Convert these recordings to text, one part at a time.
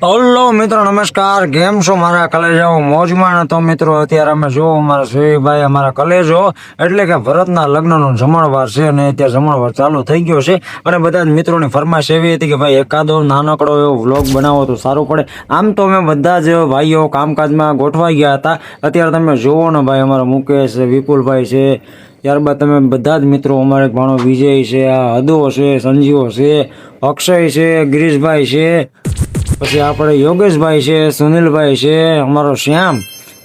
Hello મિત્રો, નમસ્કાર. કેમ છો મારા કલેજાઓ મોજમાં તો મિત્રો, અત્યારે અમે જો અમારા સુઈભાઈ અમારા કલેજો, એટલે કે ભરતના લગ્નનો જમણવાર છે અને અત્યારે જમણવાર ચાલુ થઈ ગયો છે. અને બધા જ મિત્રોની ફરમાશ એવી હતી કે ભાઈ, એકાદો નાનકડો એવો વ્લોગ બનાવો તો સારું પડે. આમ તો અમે બધા જ ભાઈઓ કામકાજમાં ગોઠવાઈ ગયા હતા. અત્યારે તમે જુઓ ને ભાઈ, અમારા મુકેશ, વિપુલભાઈ છે. ત્યારબાદ તમે બધા જ મિત્રો, અમારે ભાણો વિજય છે, આ હદો છે, સંજીવો છે, અક્ષય છે, ગિરીશભાઈ છે. પછી આપણે યોગેશભાઈ છે, સુનિલભાઈ છે, અમારો શ્યામ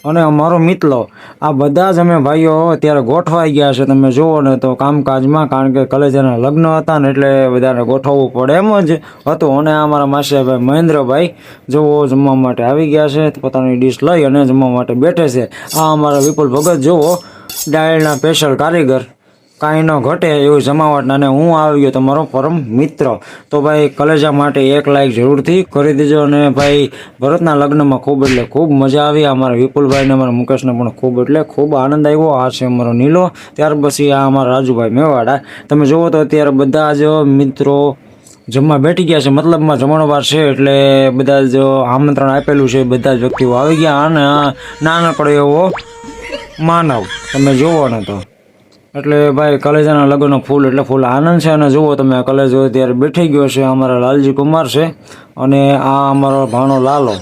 અને અમારો મિત્રો આ બધા જ અમે ભાઈઓ અત્યારે ગોઠવાઈ ગયા છે. તમે જુઓ ને તો કામકાજમાં, કારણ કે કલેજાના લગ્ન હતા ને એટલે બધાને ગોઠવવું પડે એમ જ હતું. અને અમારા માસીભાઈ મહેન્દ્રભાઈ જુઓ જમવા માટે આવી ગયા છે. પોતાની ડીશ લઈ અને જમવા માટે બેઠે છે. આ અમારા વિપુલ ભગત, જુઓ ડાયલના સ્પેશિયલ કારીગર. કાંઈ ન ઘટે એવું જમાવટ અને હું આવી ગયો તમારો પરમ મિત્ર. તો ભાઈ, કલેજા માટે એક લાઈક જરૂરથી કરી દેજો અને ભાઈ, ભરતના લગ્નમાં ખૂબ એટલે ખૂબ મજા આવી. અમારા વિપુલભાઈને અમારા મુકેશને પણ ખૂબ એટલે ખૂબ આનંદ આવ્યો. આ છે અમારો નીલો. ત્યાર પછી આ અમારા રાજુભાઈ મેવાડા. તમે જુઓ તો અત્યારે બધા જ મિત્રો જમવા બેઠી ગયા છે. મતલબમાં જમણવાર છે એટલે બધા જ આમંત્રણ આપેલું છે. બધા જ વ્યક્તિઓ આવી ગયા અને નાનકડો એવો માનવ. તમે જુઓ ને તો. એટલે ભાઈ કલેજાના લગ્નનો ફૂલ એટલે ફૂલ આનંદ છે અને જુઓ તમે કલેજો ત્યારે બેઠી ગયો છે, અમારા લાલજી કુમાર છે અને આ અમારો ભાણો લાલો,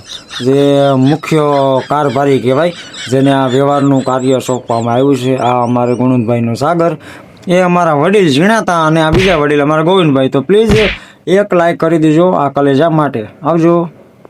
જે મુખ્ય કારભારી કહેવાય, જેને આ વ્યવહારનું કાર્ય સોંપવામાં આવ્યું છે, આ અમારે ગુણવંતભાઈનો સાગર, એ અમારા વડીલ ઝીણાતા અને આ બીજા વડીલ અમારા ગોવિંદભાઈ. તો પ્લીઝ એક લાઈક કરી દેજો આ કલેજા માટે. આવજો.